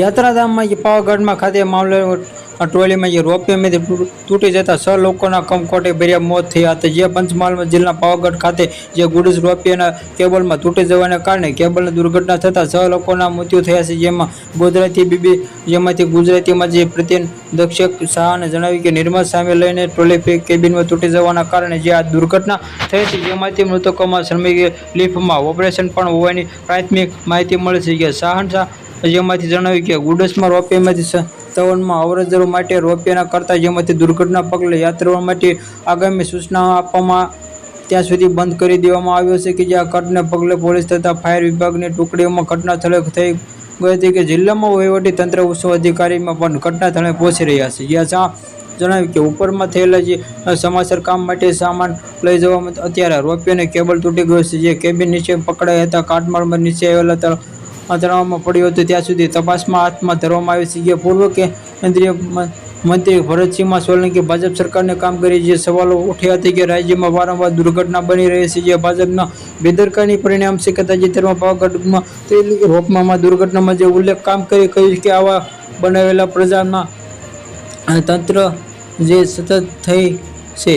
યાત્રાધામમાં જે પાવાગઢમાં ખાતે મામલે ટ્રોલીમાં જે રોપિયામાંથી તૂ- તૂટી જતા છ લોકોના કમકોટે ભર્યા મોત થયા હતા. જે પંચમહાલમાં જિલ્લા પાવાગઢ ખાતે જે ગુડ્સ રોપવેના કેબલમાં તૂટી જવાને કારણે કેબલની દુર્ઘટના થતાં છ લોકોના મૃત્યુ થયા છે. જેમાં ગોધરાથી બીબી, જેમાંથી ગુજરાતીમાં જે પ્રત્યન દક્ષક શાહને જણાવ્યું કે નિર્મળ સામે લઈને ટ્રોલી કેબિનમાં તૂટી જવાના કારણે જે આ દુર્ઘટના થઈ છે જેમાંથી મૃતકોમાં શ્રમિક લિફ્ટમાં ઓપરેશન પણ હોવાની પ્રાથમિક માહિતી મળી છે કે શાહનશાહ જેમાંથી જણાવ્યું કે ગુડસમાં રોપિયામાંથી સત્તાવનમાં અવરજરો માટે રોપિયાના કરતા જેમાંથી દુર્ઘટના પગલે યાત્રાઓ માટે આગામી સૂચનાઓ આપવામાં ત્યાં સુધી બંધ કરી દેવામાં આવ્યો છે કે જ્યાં કટને પગલે પોલીસ તથા ફાયર વિભાગની ટુકડીઓમાં ઘટના સ્થળે થઈ ગઈ હતી કે જિલ્લામાં વહીવટી તંત્ર ઉત્સવ અધિકારીમાં પણ ઘટના સ્થળે પહોંચી રહ્યા છે. જ્યાં શા જણાવ્યું કે ઉપરમાં થયેલા જે સમાચાર કામ માટે સામાન લઈ જવામાં અત્યારે રોપિયાને કેબલ તૂટી ગયો છે. જે કેબિન નીચે પકડાયા હતા. કાટમાળમાં નીચે આવેલા તળ- તળાવમાં પડ્યો હતો, ત્યાં સુધી તપાસમાં હાથમાં ધરવામાં આવી છે. જે પૂર્વ કેન્દ્રીય મંત્રી ભરતસિંહમાં સોલંકી ભાજપ સરકારને કામ કરી જે સવાલો ઉઠ્યા હતા કે રાજ્યમાં વારંવાર દુર્ઘટના બની રહી છે, જે ભાજપના બેદરકારી પરિણામ છે કે તાજેતરમાં પાવાગઢમાં તેલ રોપમાં દુર્ઘટનામાં જે ઉલ્લેખ કામ કરી કહ્યું કે આવા બનાવેલા પ્રજાના તંત્ર જે સતત થઈ છે.